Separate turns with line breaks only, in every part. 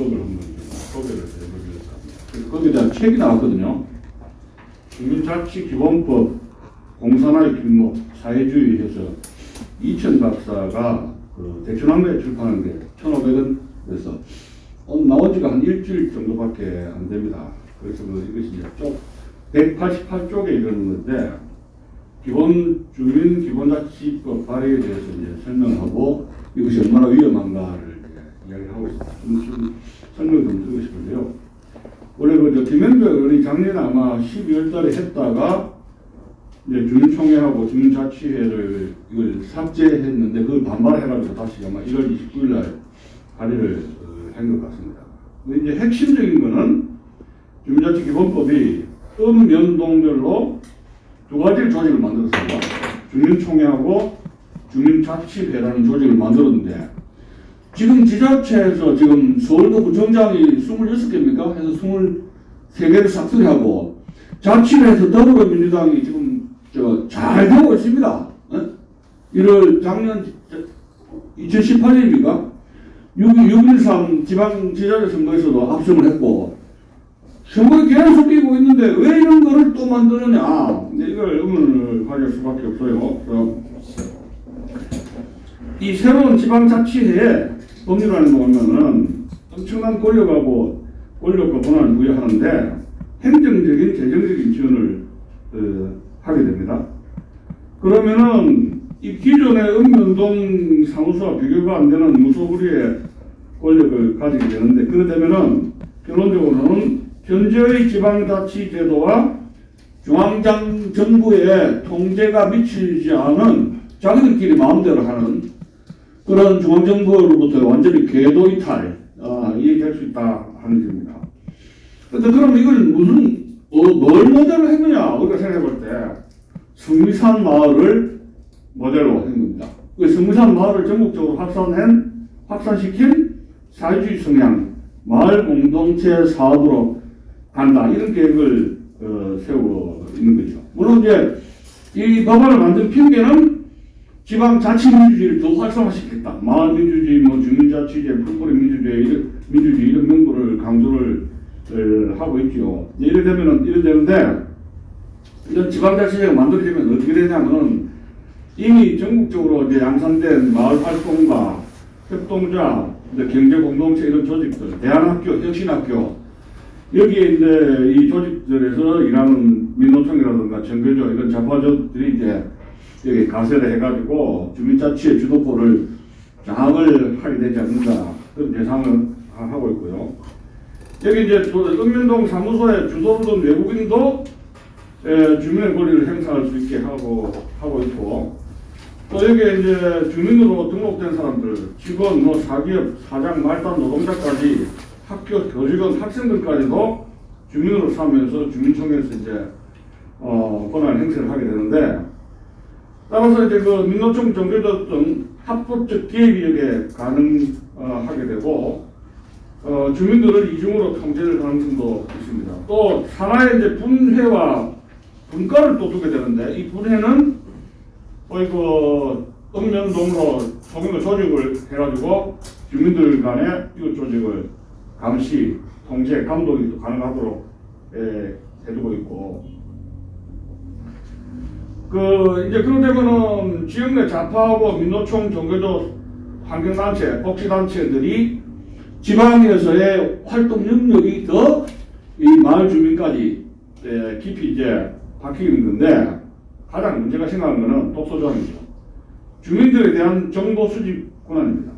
법을 한번 좀 소개를 해보겠습니다. 그래서 거기에 대한 책이 나왔거든요. 주민자치기본법 공산화의 길목 사회주의 해서 이천 박사가 그 대천왕래에 출판한 게 1,500원 그래서 어, 나온 지가 한 일주일 정도밖에 안 됩니다. 그래서 그 이것이 이제 쪽 188쪽에 이르는 건데 기본 주민 기본자치법 발의에 대해서 이제 설명하고 이것이 얼마나 위험한가를 이야기하고. 좀, 좀 설명 좀 드리고 싶은데요. 원래 그저 김현주 의원이 작년에 아마 12월 달에 했다가 이제 주민총회하고 주민자치회를 이걸 삭제했는데 그걸 반발해가지고 다시 아마 1월 29일 날 발의를 어, 한것 같습니다. 근데 이제 핵심적인 거는 주민자치 기본법이 읍면동별로 두 가지 조직을 만들었습니다. 주민총회하고 주민자치회라는 조직을 만들었는데 지금 지자체에서 지금 서울도 구청장이 26개입니까? 해서 23개를 삭스리하고 자치회에서 더불어민주당이 지금 저 잘 되고 있습니다. 어? 1월 작년 2018년입니까? 6.13 지방 지자체 선거에서도 압승을 했고 선거에 계속 이기고 있는데 왜 이런 거를 또 만드느냐 이걸 의문을 가질 수밖에 없어요. 그래서 이 새로운 지방자치회에 법률안을 보면은 엄청난 권력하고 권력과 권한을 부여하는데 행정적인 재정적인 지원을 어, 하게 됩니다. 그러면은 이 기존의 읍면동 사무소와 비교가 안 되는 무소불위의 권력을 가지게 되는데 그렇게 되면은 결론적으로는 현재의 지방자치제도와 중앙장 정부의 통제가 미치지 않은 자기들끼리 마음대로 하는 그런 중앙정부로부터 완전히 궤도 이탈 아, 이해될 수 있다 하는 겁니다. 근데 그럼 이걸 무슨 어, 뭘 모델로 했느냐 우리가 생각해 볼때 성미산 마을을 모델로 한 겁니다. 그 성미산 마을을 전국적으로 확산한 확산시킨 사회주의 성향 마을 공동체 사업으로 간다 이런 계획을 어, 세우고 있는 거죠. 물론 이제 이 법안을 만든 핑계는 지방 자치민주주의를 더 활성화시켰다. 마을 민주주의, 뭐 주민자치제, 풀뿌리 민주주의, 이런, 민주주의 이런 명분을 강조를 어, 하고 있죠. 이래 되면은 이래 되는데 이런 지방자치제가 만들어지면 어떻게 되냐면 이미 전국적으로 이제 양산된 마을 활동가, 협동자, 경제 공동체 이런 조직들, 대안학교, 혁신학교 여기에 이제 이 조직들에서 일하는 민노총이라든가 정교조 이런 좌파조들이 이제 여기 가세를 해가지고 주민자치의 주도권을 장악을 하게 되지 않는가 그런 예상을 하고 있고요. 여기 이제 또 읍면동 사무소에 주도를 둔 외국인도 에, 주민의 권리를 행사할 수 있게 하고 하고 있고 또 여기에 이제 주민으로 등록된 사람들 직원 뭐 사기업 사장 말단 노동자까지 학교 교직원 학생들까지도 주민으로 삼으면서 주민총회에서 이제 어, 권한 행사를 하게 되는데 따라서 이제 그 민노총 정교조 등 합법적 기획이 여기에 가능하게 되고 어, 주민들을 이중으로 통제를 하는 점도 있습니다. 또 산하의 이제 분해와 분과를 또 두게 되는데 이 분해는 거의 그 읍면동으로 소규모 조직을 해가지고 주민들 간에 이웃 조직을 감시, 통제, 감독이 또 가능하도록 예, 해두고 있고 그 이제 그러되면은 지역 내 좌파하고 민노총 종교조 환경단체, 복지단체들이 지방에서의 활동 능력이 더 이 마을 주민까지 예, 깊이 이제 바뀌는 건데 가장 문제가 심한 거는 독소조항이죠. 주민들에 대한 정보 수집 권한입니다.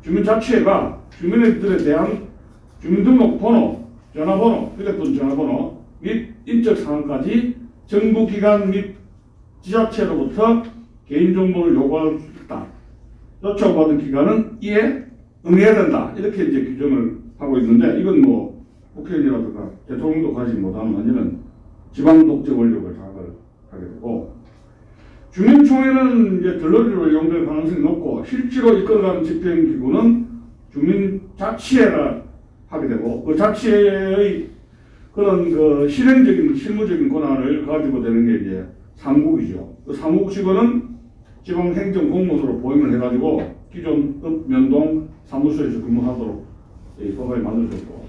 주민자치회가 주민들에 대한 주민등록 번호, 전화번호, 휴대폰 전화번호 및 인적 사항까지 정부 기관 및 지자체로부터 개인정보를 요구할 수 있다. 요청받은 기관은 이에 응해야 된다. 이렇게 이제 규정을 하고 있는데 이건 뭐 국회의원이라든가 대통령도 가지 못하는 완전한 지방 독재 권력을 장악을 하게 되고 주민총회는 이제 들러리로 이용될 가능성이 높고 실제로 이끌어가는 집행기구는 주민자치회가 하게 되고 그 자치회의 그런 그 실행적인 실무적인 권한을 가지고 되는 게 이제 사무국이죠. 그 사무국직원은 지방 행정 공무원으로 보임을 해가지고 기존 읍면동 사무소에서 근무하도록 이 법안이 만들어졌고.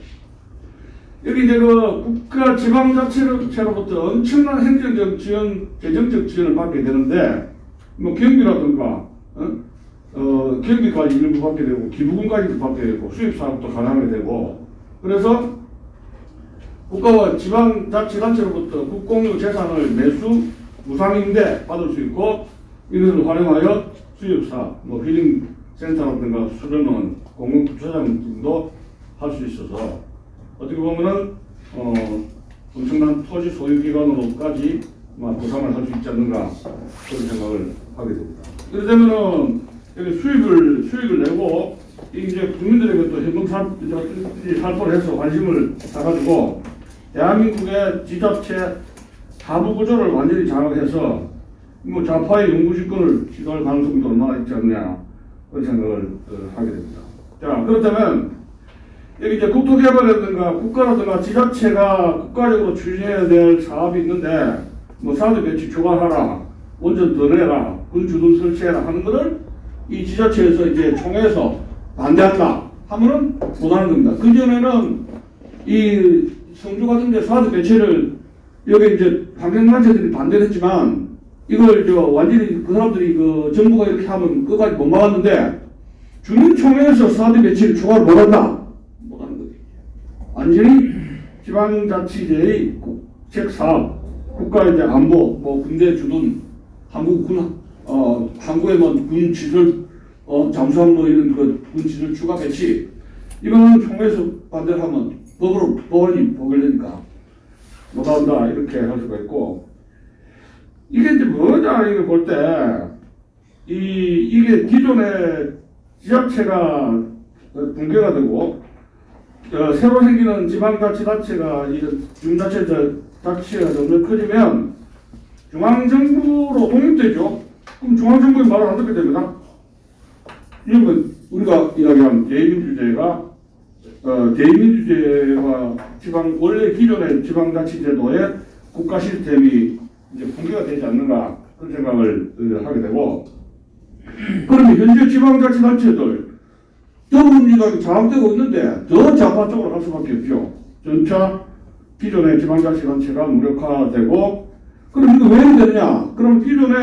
여기 이제 그 국가 지방자치로부터 엄청난 행정적 지원, 재정적 지원을 받게 되는데 뭐 경비라든가 어, 어 경비까지 일부 받게 되고 기부금까지도 받게 되고 수입 사업도 가능하게 되고. 그래서 국가와 지방자치단체로부터 국공유 재산을 매수 무상임대 받을 수 있고 이것을 활용하여 수입사업, 뭐 힐링 센터라든가 수련원, 공공주차장 등도 할 수 있어서 어떻게 보면은 어, 엄청난 토지 소유 기관으로까지 막 보상을 할 수 있지 않는가 그런 생각을 하게 됩니다. 이렇게 되면은 여기 수입을 수익을 내고 이제 국민들에게 또살 살포를 해서 관심을 가가지고 대한민국의 지자체 하부 구조를 완전히 장악해서 뭐 좌파의 영구집권을 시도할 가능성도 얼마나 있지 않냐 그런 생각을 어, 하게 됩니다. 자 그렇다면 여기 이제 국토개발이라든가 국가라든가 지자체가 국가적으로 추진해야 될 사업이 있는데 뭐 사드 배치 초과하라, 원전 더 내라, 군주둔 설치해라 하는 거를 이 지자체에서 이제 총회에서 반대한다 하면은 못하는 겁니다. 그 전에는 이 성주 같은 데 사드 배치를 여기 이제 환경단체들이 반대를 했지만 이걸 저 완전히 그 사람들이 그 정부가 이렇게 하면 끝까지 못 막았는데 주민총회에서 사드 배치를 초과를 못한다. 못 하는 거지. 완전히 지방자치제의 국책 사업, 국가 이제 안보, 뭐 군대 주둔, 한국 군, 어 한국에만 군 시설, 어 잠수함 뭐 이런 그군 시설 추가 배치 이거는 총회에서 반대를 하면 법으로 법원이 법을 내니까 못한다 이렇게 할 수가 있고 이게 이제 뭐냐 이거 볼때 이 이게 기존의 지자체가 붕괴가 되고 어, 새로 생기는 지방자치단체가 이런 중자체 자치가 점점 커지면 중앙정부로 독립되죠. 그럼 중앙정부의 말을 안 듣게 됩니다. 이건 우리가 이야기한 대의민주제가 어, 대의민주제와 지방 원래 기존의 지방자치제도의 국가 시스템이 이제 붕괴가 되지 않는가 그런 생각을 어, 하게 되고 그러면 현재 지방자치단체들 더불어민주당이 장악되고 있는데 더 좌파 쪽으로 갈 수밖에 없죠. 전차 기존의 지방자치단체가 무력화되고 그럼 이거 왜 되느냐? 그럼 기존에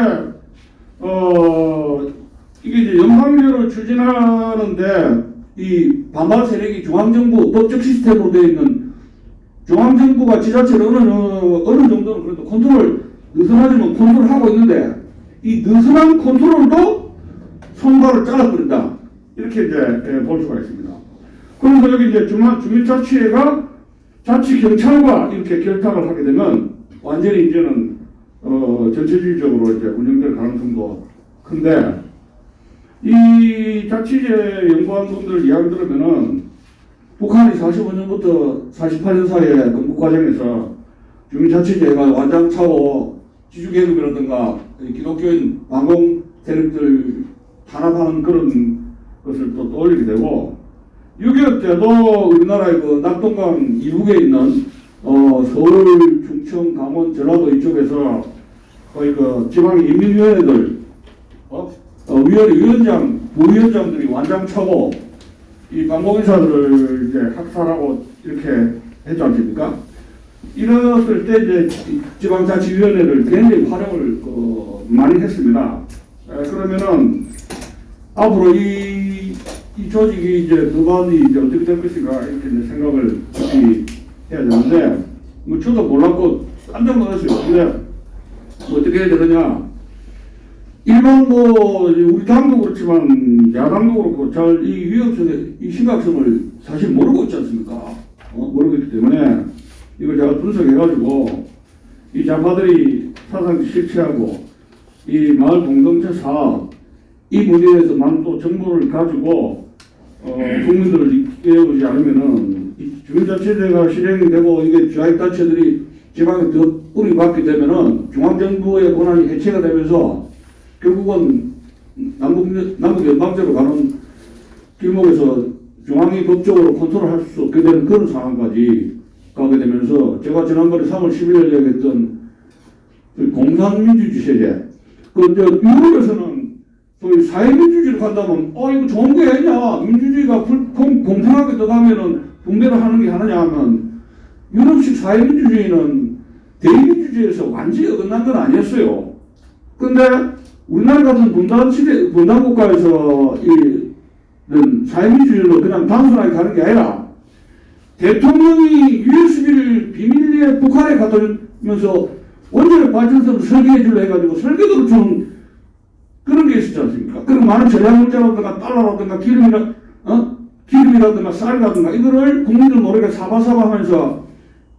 어 이게 이제 연방제를 추진하는데 이 반발 세력이 중앙정부 법적 시스템으로 되어 있는 중앙정부가 지자체를 어느 어느 정도는 그래도 컨트롤 느슨하지만 컨트롤하고 있는데 이 느슨한 컨트롤도 손발을 잘라버린다. 이렇게 이제 예, 볼 수가 있습니다. 그래서 여기 이제 중앙 주민자치회가 자치 경찰과 이렇게 결탁을 하게 되면 완전히 이제는 어 전체주의적으로 이제 운영될 가능성도 큰데 이 자치제 연구한 분들 이야기 들으면은 북한이 45년부터 48년 사이에 건국 과정에서 주민자치제가 완장차고 지주계급이라든가 이 기독교인 반공 세력들 탄압하는 그런 것을 또 떠올리게 되고 6.25 때도 우리나라의 그 낙동강 이북에 있는 어, 서울, 충청, 강원, 전라도 이쪽에서 거의 그 지방 인민위원회들 어, 어, 위원 위원장, 부위원장들이 완장 차고 이 반공인사들을 이제 학살하고 이렇게 했지 않습니까? 이랬을 때 이제 이 지방자치위원회를 굉장히 활용을 그, 많이 했습니다. 에, 그러면은 앞으로 이, 이 조직이 이제 누반이 이제 어떻게 될 것인가 이렇게 생각을 이, 해야 되는데 뭐 저도 몰랐고 깜짝 놀랐어요. 근데 뭐 어떻게 해야 되느냐? 일반 뭐 우리 당도 그렇지만 야당도 그렇고 잘 이 위험성의 이 심각성을 사실 모르고 있지 않습니까? 어? 모르고 있기 때문에 이걸 제가 분석해가지고 이 좌파들이 사상 실체하고 이 마을 공동체 사업 이 문제에 대해서 나는 또 정보를 가지고 어, 국민들을 깨우지 않으면은 이 주민자치제가 실행이 되고 이게 지하단체들이 지방에 더 뿌리 받게 되면은 중앙정부의 권한이 해체가 되면서 결국은 남북 남북 연방제로 가는 길목에서 중앙이 법적으로 컨트롤할 수 없게 되는 그런 상황까지 가게 되면서 제가 지난번에 3월 10일 얘기했던 그 공산민주주의 체제 그 이제 유럽에서는 그 사회민주주의를 간다면 어 이거 좋은 게 아니냐 민주주의가 불, 공, 공평하게 떠가면은 분배를 하는 게 하느냐 하면 유럽식 사회민주주의는 대의민주주의에서 완전히 어긋난 건 아니었어요. 근데 우리나라 같은 분단 시대 분단 국가에서 이 이런 사회민주주의로 그냥 단순하게 가는 게 아니라 대통령이 USB를 비밀리에 북한에 주면서 원자력 발전소를 설계해 줄래 해가지고 설계도를 준 그런 게 있었지 않습니까? 그리고 많은 전략물자라든가 달러라든가 기름이라, 어? 기름이라든가 쌀이라든가 이거를 국민들 모르게 사바사바 하면서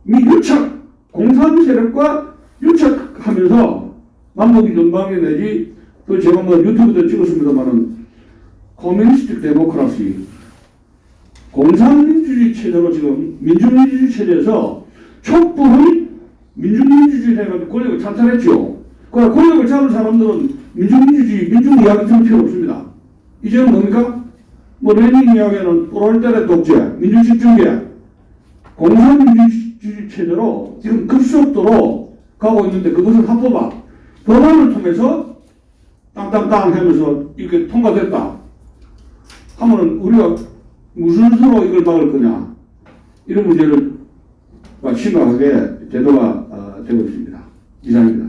미 유착, 공산 세력과 유착하면서 남북이 전방에 내지 그 제가 뭐 유튜브도 찍었습니다만은 커뮤니스틱 데모크라시 공산민주주의 체제로 지금 민주민주주의 체제에서 촛불을 민주민주주의 해가지고 권력을 찬탈했죠. 그 권력을 잡은 사람들은 민주민주주의, 민중 이야기 들을 필요 없습니다. 이제는 뭡니까? 뭐 레닌 이야기는 오랄때의 독재, 민주집중계, 공산민주주의 체제로 지금 급속도로 가고 있는데 그것을 합법화, 법안을 통해서 땅땅땅 하면서 이렇게 통과됐다. 하면은 우리가 무슨 수로 이걸 막을 거냐 이런 문제를 심각하게 제도가 어, 되고 있습니다. 이상입니다.